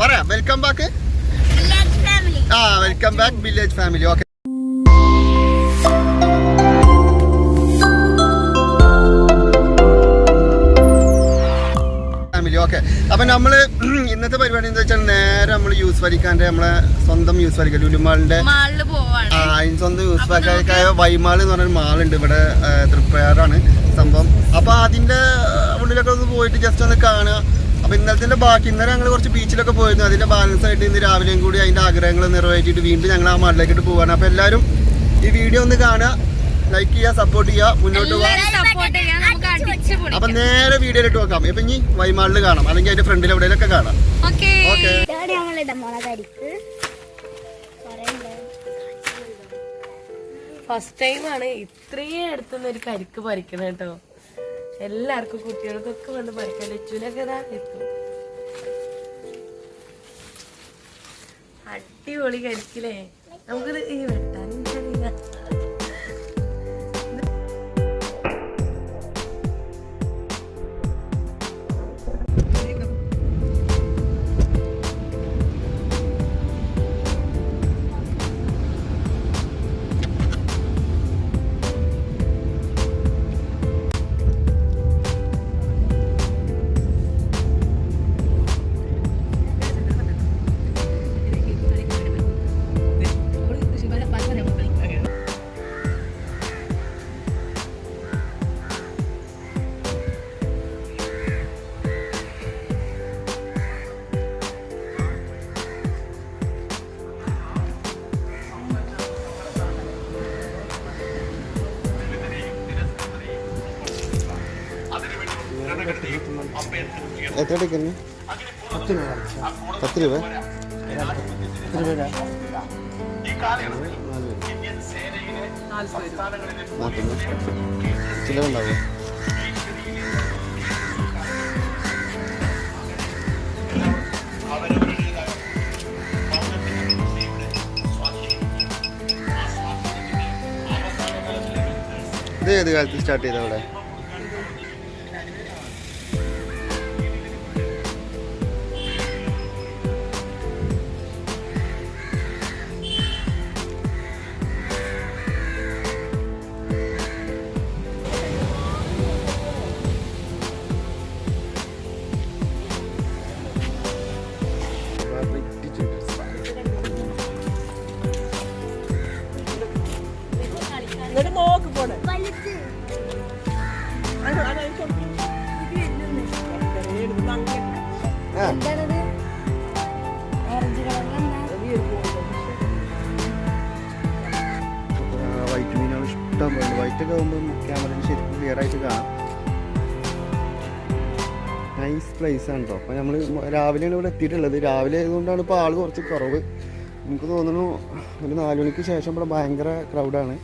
പറയാം. Welcome back. ആ welcome back village family okay family okay അപ്പൊ നമ്മൾ ഇന്നത്തെ പരിപാടി എന്താ വെച്ചാൽ നേരെ നമ്മൾ യൂസ് വരിക്കാന്റെ നമ്മളെ സ്വന്തം യൂസ് വരിക്ക. ലുലുമാളിന്റെ ആ അതിന് സ്വന്തം യൂസ് വരിക്കായ വൈമാൾ എന്ന് പറഞ്ഞൊരു മാളുണ്ട് ഇവിടെ തൃപ്രയാറാണ് സംഭവം. അപ്പൊ അതിന്റെ ഉള്ളിലൊക്കെ ഒന്ന് പോയിട്ട് ജസ്റ്റ് ഒന്ന് കാണുക. അപ്പൊ ഇന്നലത്തെ ബാക്കി ഇന്നലെ ഞങ്ങൾ കുറച്ച് ബീച്ചിലൊക്കെ പോയിരുന്നു. അതിന്റെ ബാലൻസ് ആയിട്ട് ഇന്ന് രാവിലെയും കൂടി അതിന്റെ ആഗ്രഹങ്ങൾ നിറവേറ്റിയിട്ട് വീണ്ടും ഞങ്ങൾ ആ മണ്ണിലേക്കിട്ട് പോവാണ്. അപ്പൊ എല്ലാവരും ഈ വീഡിയോ ഒന്ന് കാണുക ലൈക്ക് ചെയ്യുക സപ്പോർട്ട് ചെയ്യുക മുന്നോട്ട് പോകാം സപ്പോർട്ട് ചെയ്യാൻ നമുക്ക് അടിച്ചു അപ്പൊ നേരെ വീഡിയോയിലിട്ട് വെക്കാം ഇപ്പൊ ഇനി വൈമാളിൽ കാണാം. അല്ലെങ്കിൽ അതിന്റെ ഫ്രണ്ടിൽ എവിടെയൊക്കെ കാണാം. ഓക്കേ. ഫസ്റ്റ് ടൈമാണ് ഇത്രയും അടുത്തുനിന്ന് ഒരു കരിക്ക് പറിക്കണ കേട്ടോ. എല്ലാവർക്കും കുട്ടികൾക്കൊക്കെ വന്ന് പഠിക്കാൻ ലച്ചുവിനൊക്കെ ഇതാ എത്തും. അടിപൊളി കരിക്കില്ലേ നമുക്കിത് ഈ വെട്ടാൻ എത്ര ടിക്കറ്റ് പത്ത് രൂപ. നാൽപ്പത് ചിലവുണ്ടാവോ? ഇത് ഏത് കാലത്ത് സ്റ്റാർട്ട് ചെയ്ത അവിടെ? lovely. പ്ലേസ് കേട്ടോ അപ്പോൾ നമ്മൾ രാവിലെയാണ് ഇവിടെ എത്തിയിട്ടുള്ളത്. രാവിലെ ആയതുകൊണ്ടാണ് ഇപ്പോൾ ആൾ കുറച്ച് കുറവ്. എനിക്ക് തോന്നുന്നു ഒരു നാല് മണിക്ക് ശേഷം ഇവിടെ ഭയങ്കര ക്രൗഡാണ്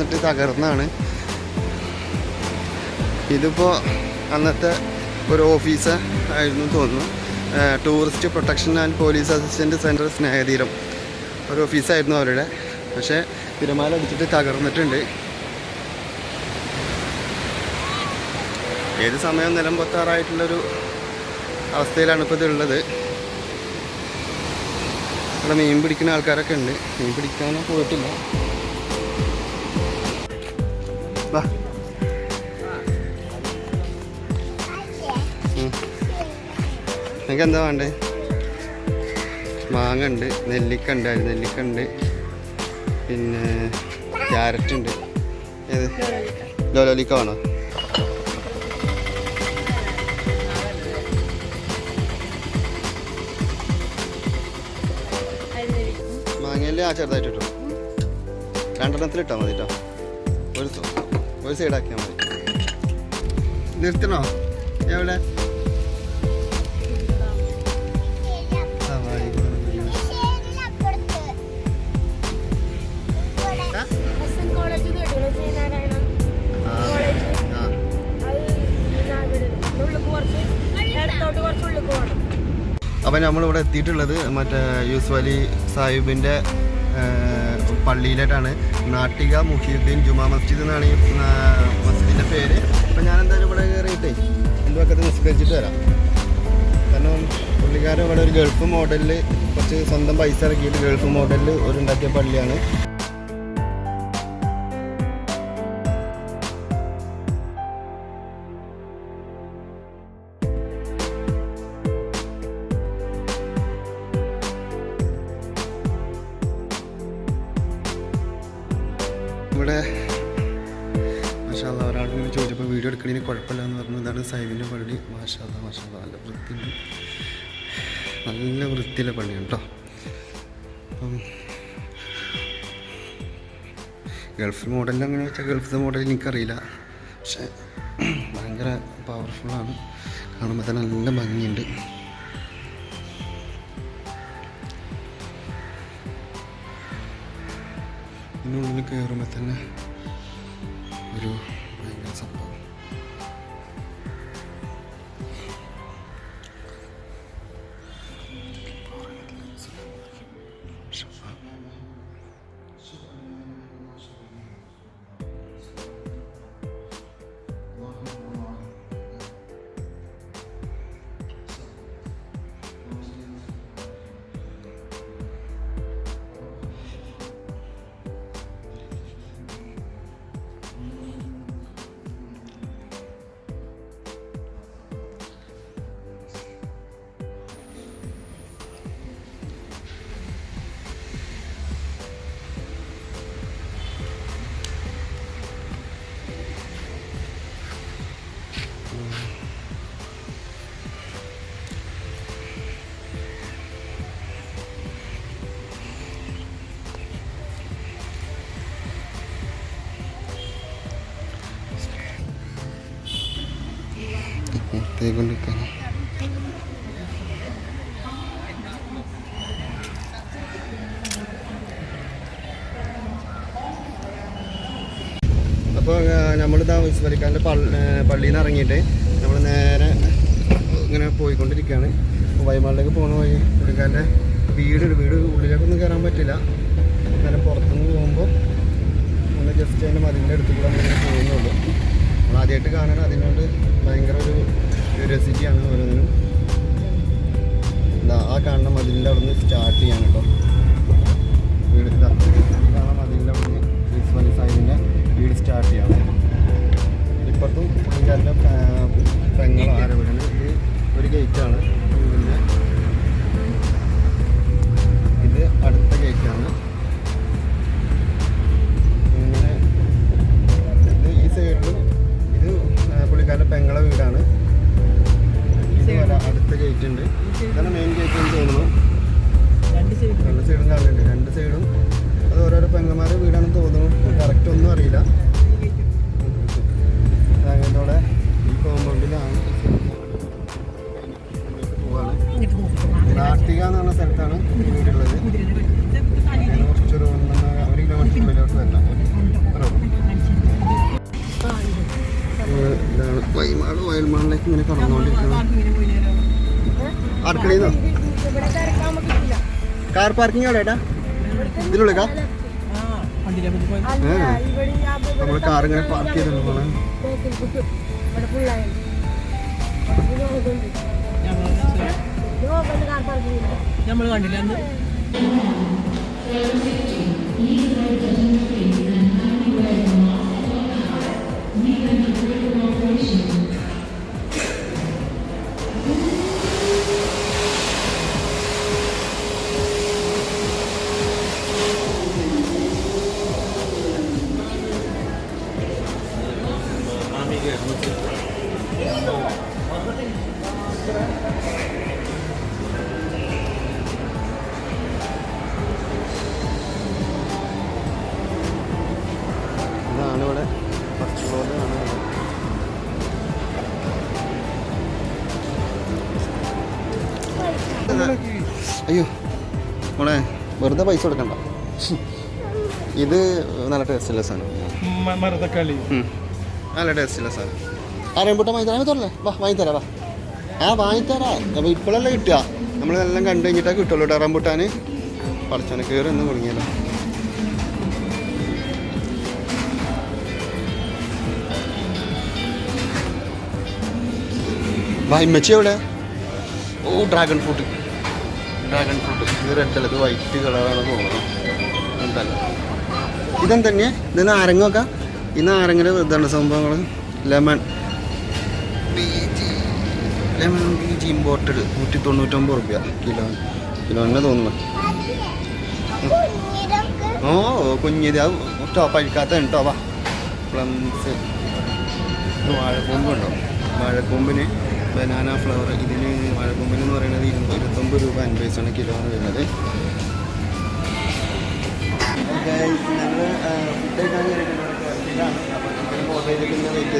എന്നിട്ട് തകർന്നാണ്. ഇതിപ്പോൾ അന്നത്തെ ഒരു ഓഫീസ് ആയിരുന്നു തോന്നുന്നു. Tourist protection and police assistant centre Snehatheeram ഒരു ഓഫീസായിരുന്നു അവരുടെ. പക്ഷേ തിരമാല അടിച്ചിട്ട് തകർന്നിട്ടുണ്ട്. ഏത് സമയം നിലം പൊത്താറായിട്ടുള്ളൊരു അവസ്ഥയിലാണ് ഇപ്പോൾ ഇതുള്ളത് ഇവിടെ മീൻ പിടിക്കുന്ന ആൾക്കാരൊക്കെ ഉണ്ട്. മീൻ പിടിക്കാനോ പോയിട്ടില്ല. വാ. നിങ്ങൾക്ക് എന്താ വേണ്ടേ? മാങ്ങ ഉണ്ട് നെല്ലിക്ക ഉണ്ട് നെല്ലിക്ക ഉണ്ട്. പിന്നെ ക്യാരറ്റ് ഉണ്ട്. ഏത്? ലോലോലിക്ക വേണോ? മാങ്ങയിൽ ആ ചെറുതായിട്ട് ഇട്ടു. രണ്ടെണ്ണത്തിൽ ഇട്ടാൽ മതി കേട്ടോ ഒരു ഒരു സൈഡാക്കിയാൽ മതി. നിർത്തണോ? എവിടെ? അപ്പം നമ്മളിവിടെ എത്തിയിട്ടുള്ളത് മറ്റേ യൂസ്വലി സാഹിബിന്റെ പള്ളിയിലായിട്ടാണ് നാട്ടിക മുഹീദ്ദീൻ ജുമാ മസ്ജിദ് എന്നാണ് ഈ മസ്ജിദിന്റെ പേര്. അപ്പം ഞാൻ എന്തായാലും ഇവിടെ കയറിയിട്ടേ എന്റെ പക്കത്ത് നിസ്കരിച്ചിട്ട് വരാം. കാരണം പുള്ളിക്കാരൻ ഇവിടെ ഒരു ഗൾഫ് മോഡലിൽ കുറച്ച് സ്വന്തം പൈസ ഇറക്കിയിട്ട് ഗൾഫ് മോഡലിൽ ഒരു ഉണ്ടാക്കിയ പള്ളിയാണ്. ഇവിടെ മാഷാല്ല ഒരാൾ ഇങ്ങനെ ചോദിച്ചപ്പോൾ വീഡിയോ എടുക്കണതിന് കുഴപ്പമില്ല എന്ന് പറഞ്ഞു. ഇതാണ് സൈബിന്റെ പള്ളി മാഷാല്ല മാഷാല്ല നല്ല വൃത്തിയുണ്ട്. നല്ല വൃത്തിയിലെ പള്ളിയാണ് കേട്ടോ അപ്പം ഗൾഫ് മോഡലിൽ അങ്ങനെ വെച്ചാൽ ഗൾഫ് മോഡൽ എനിക്കറിയില്ല. പക്ഷേ ഭയങ്കര പവർഫുള്ളാണ് കാണുമ്പോൾ തന്നെ നല്ല ഭംഗിയുണ്ട്. ഇതിനുള്ളിൽ കയറുമ്പോൾ തന്നെ ഒരു പുറത്തേക്കൊണ്ടിരിക്കാൻ അപ്പോൾ നമ്മളിതാ വിസ്മരിക്കാന്റെ പള്ളിയിൽ നിന്ന് ഇറങ്ങിയിട്ട് നമ്മൾ നേരെ ഇങ്ങനെ പോയിക്കൊണ്ടിരിക്കുകയാണ്. വൈമാളിലേക്ക് പോകുന്ന വഴി പുള്ളിക്കാരന്റെ വീട് വീട് ഉള്ളിലേക്കൊന്നും കയറാൻ പറ്റില്ല. അങ്ങനെ പുറത്തുനിന്ന് പോകുമ്പോൾ നമ്മൾ ജസ്റ്റ് അതിന്റെ മതിലിന്റെ അടുത്ത് കൂടെ അങ്ങനെ പോകുന്നുള്ളൂ. നമ്മൾ ആദ്യമായിട്ട് കാണാൻ അതിനോട് ഭയങ്കര ഒരു ക്യൂരിയോസിറ്റിയാണ് ഓരോന്നിനും ആ കാണുന്ന മതിലിന്റെ അവിടെ നിന്ന് സ്റ്റാർട്ട് ചെയ്യാൻ കേട്ടോ. കാർ പാർക്കിംഗ് എവിടെയാ ഇതിലുള്ളിക്കാ നമ്മൾ കാർ ഇങ്ങനെ പാർക്ക് ചെയ്തിട്ടുള്ള നമ്മൾ കണ്ടില്ല? അന്ന്? വെറുതെ പൈസ കൊടുക്കണ്ട. ഇത് നല്ല ടേസ്റ്റുള്ള സാധനം. മരതക്കാളി നല്ല ടേസ്റ്റുള്ള സാധനം. ആ റംബൂട്ടാൻ വാങ്ങി തരാം തരല്ലേ വാ വാങ്ങി തരാം വാ. ആ വാങ്ങി തരാം അപ്പോൾ ഇപ്പോഴല്ലേ കിട്ടുക നമ്മളെല്ലാം കണ്ടു കഴിഞ്ഞിട്ടാ കിട്ടുള്ളൂ കേട്ടോ റംബൂട്ടാൻ പഠിച്ചോനെ കയറി ഒന്ന് കുടുങ്ങിയല്ലോ വാ ഇമ്മച്ചി എവിടെ? ഓ ഡ്രാഗൺ ഫ്രൂട്ട്. ഡ്രാഗൺ ഫ്രൂട്ട് ഇത് റെഡ് അല്ല ഇത് വൈറ്റ് കളറാണ് തോന്നുന്നത്. എന്തല്ല ഇതെന്തന്നെ ഇത് നാരങ്ങൊക്കെ ഈ നാരങ്ങയുടെ ഇതാണ് സംഭവങ്ങൾ ലെമൺ ലെമൺ ബീജ് ഇമ്പോർട്ടഡ് നൂറ്റി തൊണ്ണൂറ്റൊമ്പത് റുപ്യ. കിലോ കിലോന്നെ തോന്നുന്നു. ഓ കുഞ്ഞിത്. അത് ടോപ്പ് അഴിക്കാത്ത കേട്ടോ വാ. പ്ലംസ് വാഴക്കൊമ്പുണ്ടോ വാഴക്കൊമ്പിന് ബനാന ഫ്ലവർ ഇതിന് വാഴക്കൊമ്പിന് എന്ന് പറയുന്നത് ഇരുപത് ഇരുപത്തൊമ്പത് രൂപ അൻപത് പൈസയാണ് കിലോ എന്ന് വരുന്നത്. ഞങ്ങൾ ഫുഡ് കഴിക്കാൻ അപ്പോൾ വെയിറ്റ്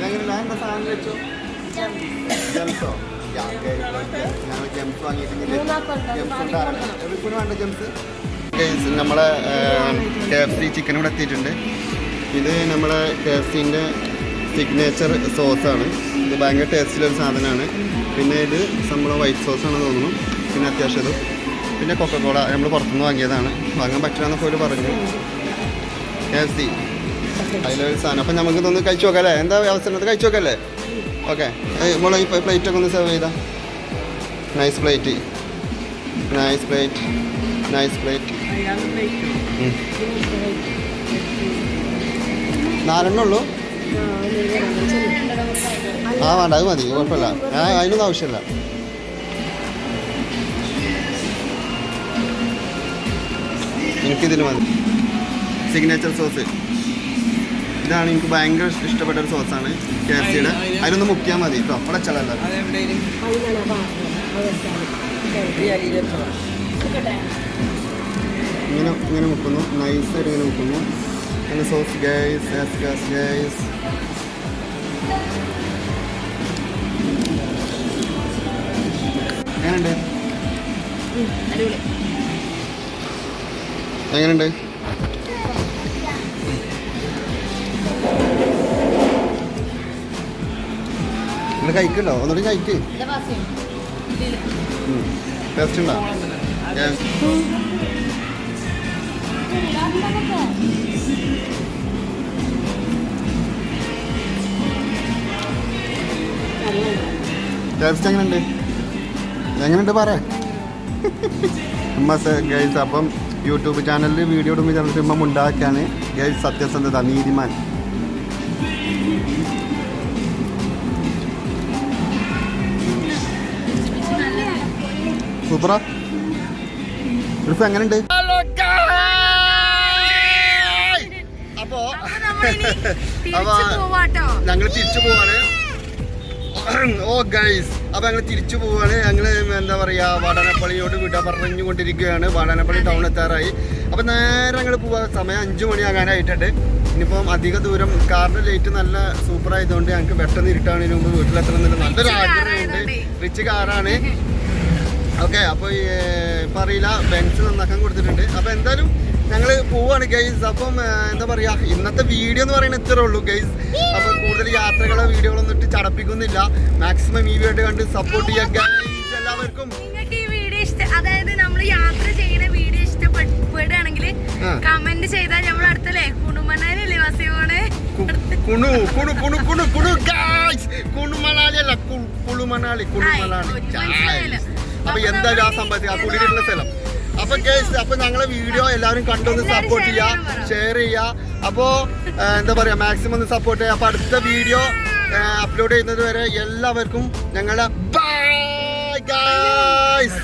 ഞങ്ങൾ എന്താ സാധനം വെച്ചോ ചിലപ്പോ ജംസ് നമ്മളെ കെ എഫ് സി ചിക്കൻ ഇവിടെ എത്തിയിട്ടുണ്ട്. ഇത് നമ്മളെ കെ എഫ് സിന്റെ സിഗ്നേച്ചർ സോസാണ് ഇത് ഭയങ്കര ടേസ്റ്റിലൊരു സാധനമാണ്. പിന്നെ ഇത് നമ്മളെ വൈറ്റ് സോസാണെന്ന് തോന്നുന്നു. പിന്നെ അത്യാവശ്യം ഇത്. പിന്നെ കൊക്കക്കോള നമ്മൾ പുറത്തുനിന്ന് വാങ്ങിയതാണ്. വാങ്ങാൻ പറ്റില്ലെന്നൊക്കെ ഒരു പറഞ്ഞു. കെ എഫ് സി അതിലൊരു സാധനം. അപ്പം നമുക്ക് ഇതൊന്ന് കഴിച്ചു നോക്കാം അല്ലേ? എന്താ അവസരം കഴിച്ചു നോക്കാം അല്ലേ? ഓക്കെ. മോളെ ഈ പ്ലേറ്റ് ഒക്കെ ഒന്ന് സെർവ് ചെയ്താ. Nice plate nice plate nice plate നാലെണ്ണ ഉള്ളൂ? ആ വേണ്ട അത് മതി. കുഴപ്പമില്ല. അതിനൊന്നും ആവശ്യമില്ല. എനിക്കിതിന് മതി. സിഗ്നേച്ചർ സോസ് ഇതാണ് എനിക്ക് ഭയങ്കര ഇഷ്ടപ്പെട്ട ഒരു സോസാണ് കെ എഫ് സിയുടെ അതിലൊന്ന് മുക്കിയാൽ മതി കേട്ടോ അവിടെ ചെല്ലല്ല ഇങ്ങനെ ഇങ്ങനെ മുക്കുന്നു. നൈസായിട്ട് ഇങ്ങനെ മുക്കുന്നു. അങ്ങനെ സോസ് ഗൈസ് ഗസ് ഗൈസ് എങ്ങനെയുണ്ട്? എങ്ങനെയുണ്ട്? നിങ്ങൾ കഴിക്കണ്ടോ? ഒന്നുകൂടി കഴിക്ക്. ടേസ്റ്റ് ഉണ്ടോ? ടേസ്റ്റ് എങ്ങനെയുണ്ട്? എങ്ങനെയുണ്ട് പറ. ഗൈസ് അപ്പം യൂട്യൂബ് ചാനലിൽ വീഡിയോ ഇടുമ്പോൾ ചാനൽ ഉണ്ടാക്കിയാണ് ഗൈസ് സത്യസന്ധത നീതിമാൻ. സൂപ്പറാ. ഇപ്പൊ എങ്ങനെയുണ്ട്? അപ്പോ ഞങ്ങൾ തിരിച്ചു പോവാണ്. ഓ ഗൈസ് അപ്പൊ ഞങ്ങൾ തിരിച്ചു പോവാണ്. ഞങ്ങൾ എന്താ പറയാ വാടാനപ്പള്ളിയോട് വിട പറഞ്ഞുകൊണ്ടിരിക്കുകയാണ്. വാടാനപ്പള്ളി ടൗൺ എത്താറായി. അപ്പൊ നേരെ ഞങ്ങൾ പോവാ. സമയം അഞ്ചു മണിയാകാനായിട്ടുണ്ട്. ഇനിയിപ്പം അധിക ദൂരം കാറിന്റെ ലൈറ്റ് നല്ല സൂപ്പർ ആയതുകൊണ്ട് ഞങ്ങൾക്ക് പെട്ടെന്ന് ഇരിട്ടാണ്. മുമ്പ് വീട്ടിലെത്തണം എന്നുള്ള നല്ലൊരു ആഗ്രഹമുണ്ട്. റിച്ച് കാറാണ് ഓക്കെ അപ്പോൾ ഇപ്പം അറിയില്ല. ബെൻസ് നന്നാക്കാൻ കൊടുത്തിട്ടുണ്ട്. അപ്പോൾ എന്തായാലും ഞങ്ങൾ പോവാണ് ഗൈസ് അപ്പം എന്താ പറയാ ഇന്നത്തെ വീഡിയോ എന്ന് പറയുന്നത് ഇത്രേ ഉള്ളൂ ഗൈസ് അപ്പോൾ കൂടുതൽ യാത്രകളോ വീഡിയോകളൊന്നും ഇട്ട് ചടപ്പിക്കുന്നില്ല. മാക്സിമം ഈ വീഡിയോ കണ്ട് സപ്പോർട്ട് ചെയ്യുക ഗൈസ് എല്ലാവർക്കും. നിങ്ങൾക്ക് ഈ വീഡിയോ ഇഷ്ട അതായത് നമ്മൾ യാത്ര ചെയ്യുന്ന വീഡിയോ ഇഷ്ടപ്പെടുകയാണെങ്കിൽ. കമന്റ് ചെയ്താൽ നമ്മൾ അടുത്തല്ലേ? കുണുമണാലല്ലേ വസിയോണ് കുണു കുണു കുണു കുണു കുണു ഗൈസ് കുണു മണാലി അല്ല കു- കുളു അപ്പൊ എന്താ ആ സംഭവത്തിൽ ആ കുടിയിട്ടുള്ള സ്ഥലം. അപ്പൊ കേസ് അപ്പൊ ഞങ്ങളെ വീഡിയോ എല്ലാവരും കണ്ടൊന്ന് സപ്പോർട്ട് ചെയ്യാ ഷെയർ ചെയ്യാ. അപ്പോ എന്താ പറയാ മാക്സിമം ഒന്ന് സപ്പോർട്ട് ചെയ്യാം. അപ്പൊ അടുത്ത വീഡിയോ അപ്ലോഡ് ചെയ്യുന്നത് വരെ എല്ലാവർക്കും ഞങ്ങളെ ബൈ ഗായ്സ്